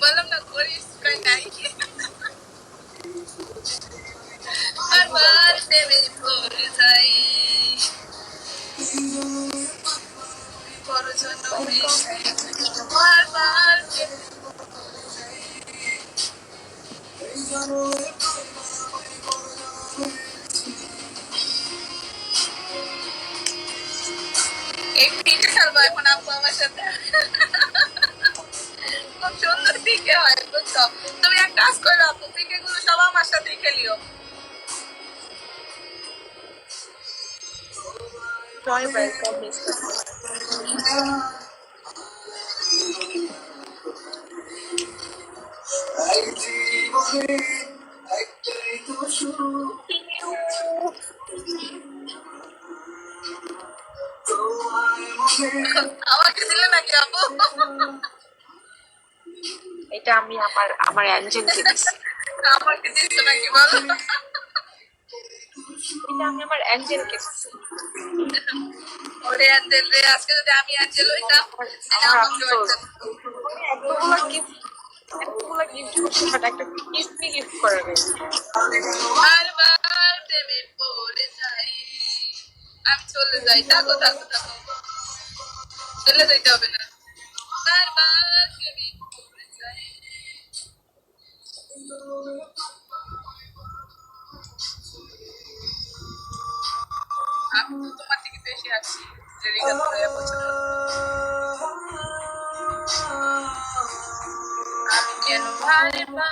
বললাম না করিস কই নাই বারবার প্রেমে পড়ে যাই বড় জন্য বারবার প্রেমে এই পিঠে খেলব এখন আপু আমার সাথে হয় বুঝছো তুমি এক কাজ করো আপু পিঠে গুলো সব আমার সাথেই খেলিও জয় ওয়েলকাম মিস্টার আমাকে দিলে নাকি আপু এটা আমি আমার আমার অ্যাঞ্জেলকে দিছি। আমাকে দিচ্ছ নাকি? বলো। এটা আমি আমার অ্যাঞ্জেলকে দিছি। ওরে অ্যাঞ্জেল রে আজকে যদি আমি অ্যাঞ্জেল হইতাম তাহলে আমাকে আফসোস। হইতাম। এতগুলা গিফট এতগুলা গিফট করছি বাট একটা গিফট করে বারবার প্রেমে পড়ে যাই। আমি চলে যাই। থাকো থাকো থাকো। চলে যাইতে হবে না। বারবার প্রেমে পড়ে যাই। তোমার থেকে বেশি আসছি রিগাল করে পছন্দ আমি কেন পড়ে যাই